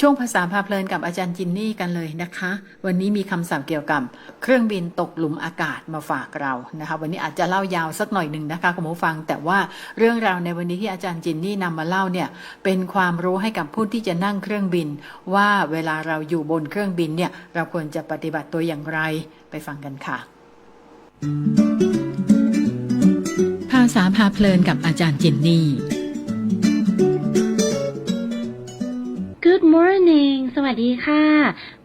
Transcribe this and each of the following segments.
ช่วงภาษาพาเพลินกับอาจารย์จินนี่กันเลยนะคะ วันนี้มีคำศัพท์เกี่ยวกับเครื่องบินตกหลุมอากาศมาฝากเรานะคะ วันนี้อาจจะเล่ายาวสักหน่อยหนึ่งนะคะคุณผู้ฟัง แต่ว่าเรื่องราวในวันนี้ที่อาจารย์จินนี่นำมาเล่าเนี่ยเป็นความรู้ให้กับผู้ที่จะนั่งเครื่องบิน ว่าเวลาเราอยู่บนเครื่องบินเนี่ยเราควรจะปฏิบัติตัวอย่างไรไปฟังกันค่ะ ภาษาพาเพลินกับอาจารย์จินนี่ Good morning สวัสดีค่ะ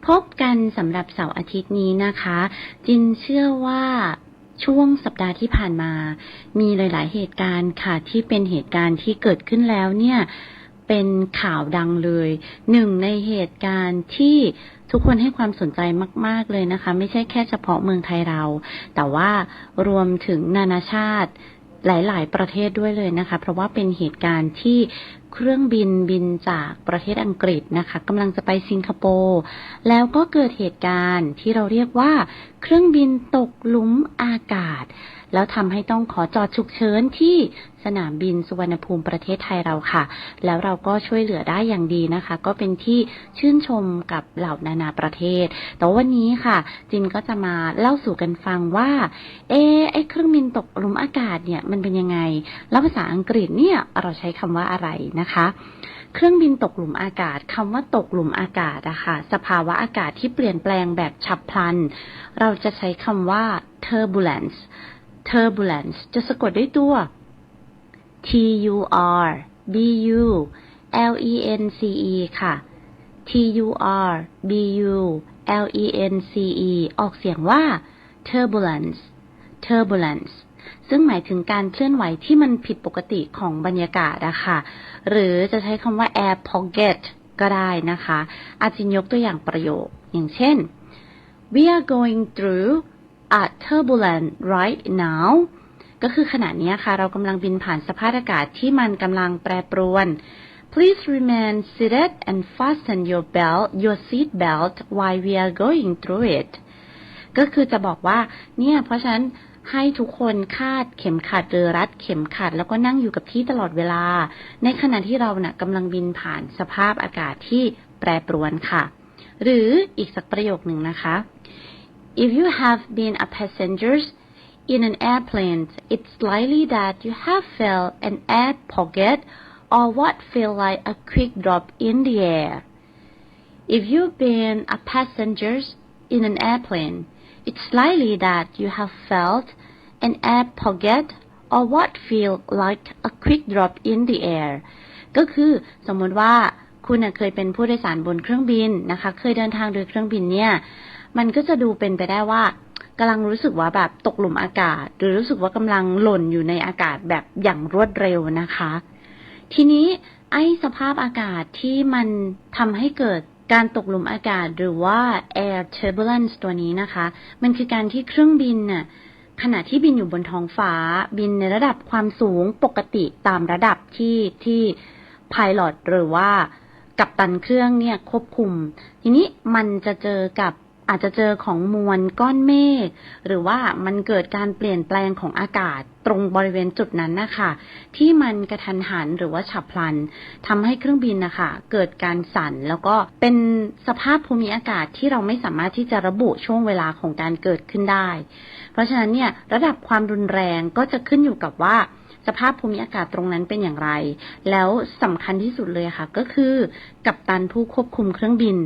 พบกันสำหรับเสาร์อาทิตย์นี้นะคะ จินเชื่อว่าช่วงสัปดาห์ที่ผ่านมา มีหลาย ๆ เหตุการณ์ค่ะ ที่เป็นเหตุการณ์ที่เกิดขึ้นแล้วเนี่ย เป็นข่าวดังเลย หนึ่งในเหตุการณ์ที่ทุกคนให้ความสนใจมาก ๆ เลยนะคะ ไม่ใช่แค่เฉพาะเมืองไทยเรา แต่ว่ารวมถึงนานาชาติ หลาย ๆ ประเทศด้วยเลยนะคะ เพราะว่าเป็นเหตุการณ์ที่เครื่องบินบินจากประเทศอังกฤษนะคะกำลังจะไปสิงคโปร์แล้วก็เกิดเหตุการณ์ที่เราเรียกว่า เครื่องบินตกหลุมอากาศ แล้วทำให้ต้องขอจอดฉุกเฉินที่สนามบินสุวรรณภูมิประเทศไทยเราค่ะ แล้วเราก็ช่วยเหลือได้อย่างดีนะคะ ก็เป็นที่ชื่นชมกับเหล่านานาประเทศ แต่วันนี้ค่ะ จินก็จะมาเล่าสู่กันฟังว่า เอไอเครื่องบินตกหลุมอากาศเนี่ยมันเป็นยังไง แล้วภาษาอังกฤษเนี่ยเราใช้คำว่าอะไรนะคะ เครื่องบินตกหลุมอากาศคำว่าตกหลุมอากาศอะค่ะ สภาวะอากาศที่เปลี่ยนแปลงแบบฉับพลัน เราจะใช้คำว่า turbulence turbulence จะสะกดด้วยตัว T U R B U L E N C E ค่ะ T U R B U L E N C E ออกเสียงว่า turbulence turbulence ซึ่งหมายถึงการเคลื่อนไหวที่มันผิดปกติของบรรยากาศอะคะหรือจะใช้คำว่า air pocket ก็ได้นะคะ อาจินยกตัวอย่างประโยค อย่างเช่น we are going through a turbulent right now ก็คือขณะนี้ค่ะ เรากำลังบินผ่านสภาพอากาศที่มันกำลังแปรปรวน Please remain seated and fasten your belt your seat belt while we are going through it ก็คือจะบอกว่า เนี่ย เพราะฉะนั้นให้ทุกคนคาดเข็มขัดหรือรัดเข็มขัด แล้วก็นั่งอยู่กับที่ตลอดเวลา ในขณะที่เรานะ่ะกำลังบินผ่านสภาพอากาศที่แปรปรวนค่ะ หรืออีกสักประโยคหนึ่งนะคะ If you have been a passenger in an airplane it's likely that you have felt an air pocket or what feel like a quick drop in the air If you've been a passenger in an airplane it's likely that you have felt an air pocket or what feel like a quick drop in the air ก็คือสมมติว่าคุณเคยเป็นผู้โดยสารบนเครื่องบินนะคะ เคยเดินทางโดยเครื่องบินเนี่ย มันก็จะดูเป็นไปได้ว่ากำลังรู้สึกว่าแบบตกหลุมอากาศ หรือรู้สึกว่ากำลังหล่นอยู่ในอากาศแบบอย่างรวดเร็วนะคะ ทีนี้ไอ้สภาพอากาศที่มันทำให้เกิดการตกหลุมอากาศหรือว่า air turbulence ตัวนี้นะคะ มันคือการที่เครื่องบินน่ะขณะที่บินอยู่บนท้องฟ้า บินในระดับความสูงปกติตามระดับที่ที่ pilot หรือว่ากัปตันเครื่องเนี่ยควบคุม ทีนี้มันจะเจอกับ อาจจะเจอของมวลก้อนเมฆหรือว่ามันเกิดการเปลี่ยนแปลงของอากาศตรงบริเวณจุดนั้นนะคะที่มันกระทันหันหรือว่าฉับพลันทำให้เครื่องบินนะคะเกิดการสั่นแล้วก็เป็นสภาพภูมิอากาศที่เราไม่สามารถที่จะระบุช่วงเวลาของการเกิดขึ้นได้ เพราะฉะนั้นเนี่ยระดับความรุนแรงก็จะขึ้นอยู่กับว่า สภาพภูมิอากาศตรงนั้นเป็นอย่างไร แล้วสำคัญที่สุดเลยค่ะ ก็คือกัปตันผู้ควบคุมเครื่องบิน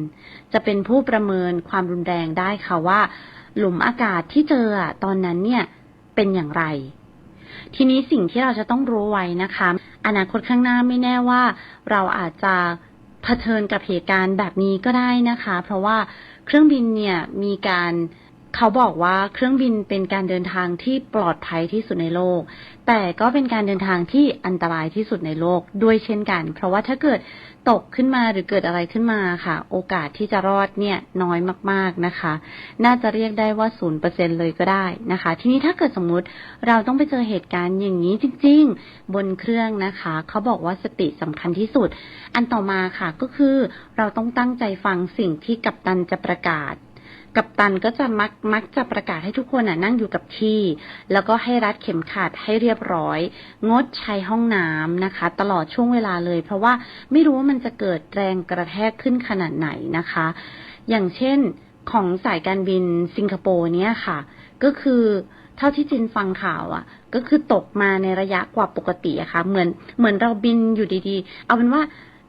จะเป็นผู้ประเมินความรุนแรงได้ค่ะว่า หลุมอากาศที่เจอตอนนั้นเนี่ยเป็นอย่างไร ทีนี้สิ่งที่เราจะต้องรู้ไว้นะคะ อนาคตข้างหน้าไม่แน่ว่า เราอาจจะเผชิญกับเหตุการณ์แบบนี้ก็ได้นะคะ เพราะว่าเครื่องบินเนี่ยมีการ เขาบอกว่าเครื่องบินเป็นการเดินทางที่ปลอดภัยที่สุดในโลก แต่ก็เป็นการเดินทางที่อันตรายที่สุดในโลกด้วยเช่นกัน เพราะว่าถ้าเกิดตกขึ้นมาหรือเกิดอะไรขึ้นมาค่ะ โอกาสที่จะรอดเนี่ยน้อยมาก ๆนะคะ น่าจะเรียกได้ว่าศูนย์เปอร์เซ็นเลยก็ได้นะคะ ทีนี้ถ้าเกิดสมมุติเราต้องไปเจอเหตุการณ์อย่างนี้จริง ๆ บนเครื่องนะคะ เขาบอกว่าสติสำคัญที่สุด อันต่อมาค่ะก็คือเราต้องตั้งใจฟังสิ่งที่กัปตันจะประกาศ กัปตันก็จะมักมักจะประกาศให้ทุกคนอะนั่งอยู่กับที่ แล้วก็ให้รัดเข็มขัดให้เรียบร้อย งดใช้ห้องน้ำนะคะ ตลอดช่วงเวลาเลย เพราะว่าไม่รู้ว่ามันจะเกิดแรงกระแทกขึ้นขนาดไหนนะคะ อย่างเช่นของสายการบินสิงคโปร์เนี่ยค่ะ ก็คือเท่าที่จินฟังข่าวอะ ก็คือตกมาในระยะกว่าปกติอะค่ะ เหมือนเหมือนเราบินอยู่ดีๆ เอาเป็นว่า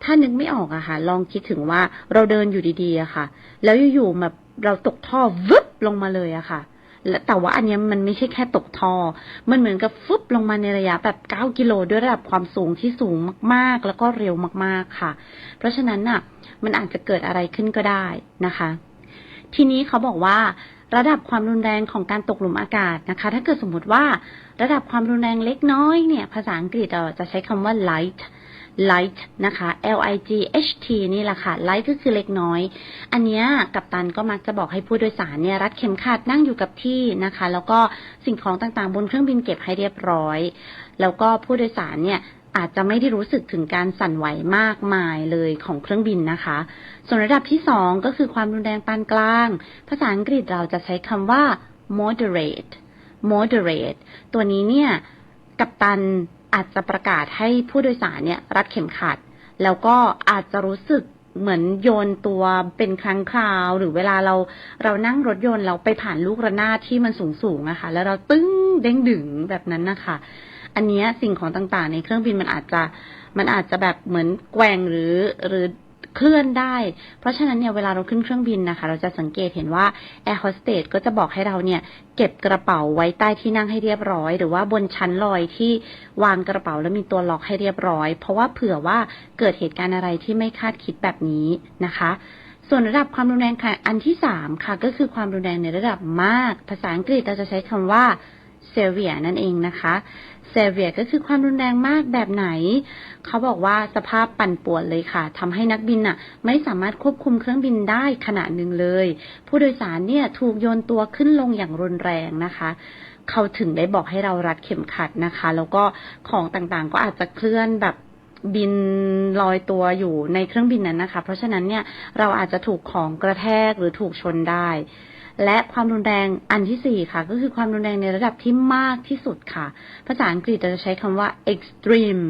ถ้านึกไม่ออกอะค่ะ ลองคิดถึงว่าเราเดินอยู่ดีๆอะค่ะ แล้วอยู่ๆแบบ เราตกท่อวึบลงมาเลยอะค่ะและแต่ว่าอันเนี้ยมันไม่ใช่แค่ตกท่อ มันเหมือนกับฟึบลงมาในระยะแบบ 9 กิโลด้วยระดับความสูงที่สูงมากๆ แล้วก็เร็วมากๆค่ะ เพราะฉะนั้นน่ะ มันอาจจะเกิดอะไรขึ้นก็ได้นะคะ ทีนี้เขาบอกว่า ระดับความรุนแรงของการตกหลุมอากาศนะคะ ถ้าเกิดสมมติว่า ระดับความรุนแรงเล็กน้อยเนี่ย ภาษาอังกฤษเราจะใช้คำว่า light light นะคะ L I G H T นี่แหละค่ะ light ก็คือเล็กน้อย อันนี้กัปตันก็มักจะบอกให้ผู้โดยสารเนี่ยรัดเข็มขัดนั่งอยู่กับที่นะคะ แล้วก็สิ่งของต่างๆ บนเครื่องบินเก็บให้เรียบร้อย แล้วก็ผู้โดยสารเนี่ยอาจจะไม่ได้รู้สึกถึงการสั่นไหวมากมายเลยของเครื่องบินนะคะ ส่วนระดับที่สองก็คือความรุนแรงปานกลาง ภาษาอังกฤษเราจะใช้คำว่า moderate moderate ตัวนี้เนี่ย กัปตัน อาจจะประกาศให้ผู้โดยสารเนี่ย รัดเข็มขัด แล้วก็อาจจะรู้สึกเหมือนโยนตัวเป็นครั้งคราว หรือเวลาเราเรานั่งรถยนต์เราไปผ่านลูกระนาดที่มันสูงสูงอะค่ะแล้วเราตึ้งเด้งดึงแบบนั้นนะคะ อันนี้สิ่งของต่างๆ ในเครื่องบินมันอาจจะมันอาจจะแบบเหมือนแกว่งหรือหรือ เคลื่อนได้ เพราะฉะนั้นเนี่ยเวลาเราขึ้นเครื่องบินนะคะ เราจะสังเกตเห็นว่าแอร์โฮสเตสก็จะบอกให้เราเนี่ยเก็บกระเป๋าไว้ใต้ที่นั่งให้เรียบร้อย หรือว่าบนชั้นลอยที่วางกระเป๋าแล้วมีตัวล็อกให้เรียบร้อย เพราะว่าเผื่อว่าเกิดเหตุการณ์อะไรที่ไม่คาดคิดแบบนี้นะคะส่วนระดับความรุนแรงค่ะ อันที่สามค่ะ ก็คือความรุนแรงในระดับมาก ภาษาอังกฤษเราจะใช้คำว่า severe นั่นเองนะคะ severe ก็คือความรุนแรงมากแบบไหน เขาบอกว่าสภาพปั่นป่วนเลยค่ะทำให้นักบินน่ะ ไม่สามารถควบคุมเครื่องบินได้ขณะหนึ่งเลย ผู้โดยสารเนี่ยถูกโยนตัวขึ้นลงอย่างรุนแรงนะคะ เขาถึงได้บอกให้เรารัดเข็มขัดนะคะ แล้วก็ของต่างๆก็อาจจะเคลื่อนแบบบินลอยตัวอยู่ในเครื่องบินนั้นนะคะ เพราะฉะนั้นเนี่ยเราอาจจะถูกของกระแทกหรือถูกชนได้ และความรุนแรงอันที่สี่ค่ะ ก็คือความรุนแรงในระดับที่มากที่สุดค่ะ ภาษาอังกฤษเราจะใช้คำว่า extreme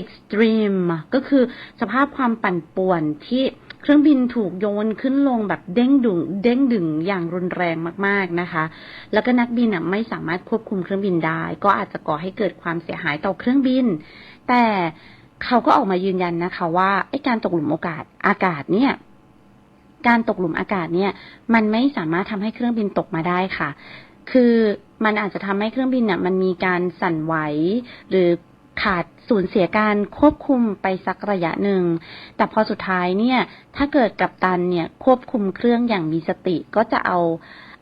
extreme ก็คือสภาพความปั่นป่วนที่เครื่องบินถูกโยนขึ้นลงแบบเด้งดึงเด้งดึงอย่างรุนแรงมากๆนะคะ แล้วก็นักบินไม่สามารถควบคุมเครื่องบินได้ ก็อาจจะก่อให้เกิดความเสียหายต่อเครื่องบิน แต่เขาก็ออกมายืนยันนะคะว่าไอ้การตกหลุมโอกาสอากาศเนี่ย การตกหลุมอากาศเนี่ย มันไม่สามารถทำให้เครื่องบินตกมาได้ค่ะ คือมันอาจจะทำให้เครื่องบินน่ะมันมีการสั่นไหว หรือขาดสูญเสียการควบคุมไปสักระยะหนึ่ง แต่พอสุดท้ายเนี่ย ถ้าเกิดกัปตันเนี่ยควบคุมเครื่องอย่างมีสติก็จะเอา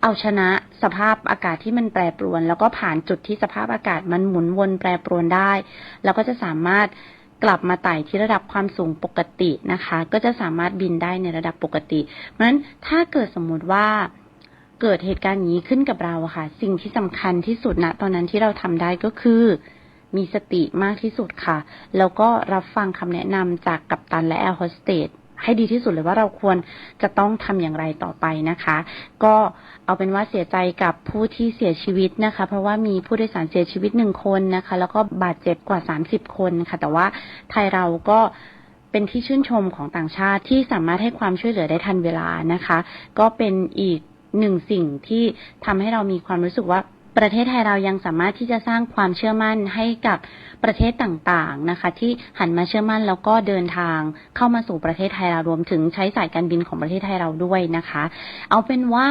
เอาชนะสภาพอากาศที่มันแปรปรวน แล้วก็ผ่านจุดที่สภาพอากาศมันหมุนวนแปรปรวนได้ แล้วก็จะสามารถ กลับมาไต่ที่ระดับความสูงปกตินะคะ ก็จะสามารถบินได้ในระดับปกติ เพราะฉะนั้นถ้าเกิดสมมุติว่าเกิดเหตุการณ์นี้ขึ้นกับเราค่ะ สิ่งที่สำคัญที่สุดณตอนนั้นที่เราทำได้ก็คือมีสติมากที่สุดค่ะ แล้วก็รับฟังคำแนะนำจากกัปตันและแอร์โฮสเตส ให้ดีที่สุดเลยว่าเราควรจะต้องทำอย่างไรต่อไปนะคะ ก็เอาเป็นว่าเสียใจกับผู้ที่เสียชีวิตนะคะ เพราะว่ามีผู้โดยสารเสียชีวิตหนึ่งคนนะคะ แล้วก็บาดเจ็บกว่า30คนค่ะ แต่ว่าไทยเราก็เป็นที่ชื่นชมของต่างชาติที่สามารถให้ความช่วยเหลือได้ทันเวลานะคะ ก็เป็นอีกหนึ่งสิ่งที่ทำให้เรามีความรู้สึกว่า ประเทศไทยเรายังสามารถที่จะสร้างความเชื่อมั่นให้กับประเทศต่างๆนะคะ ที่หันมาเชื่อมั่นแล้วก็เดินทางเข้ามาสู่ประเทศไทยเรารวมถึงใช้สายการบินของประเทศไทยเราด้วยนะคะ เอาเป็นว่า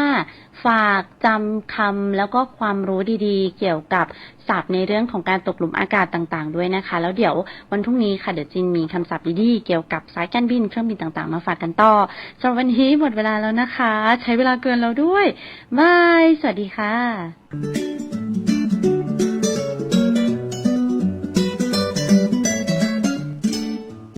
ฝากจำคำแล้วก็ความรู้ดีๆ เกี่ยวกับศัพท์ในเรื่องของการตกหลุมอากาศต่างๆ ด้วยนะคะ แล้วเดี๋ยววันพรุ่งนี้ค่ะเดี๋ยวจินมีคำศัพท์ดีๆเกี่ยวกับสายการบินเครื่องบินต่างๆ มาฝากกันต่อสำหรับวันนี้หมดเวลาแล้วนะคะ ใช้เวลาเกินแล้วด้วยบายสวัสดีค่ะ Thank you.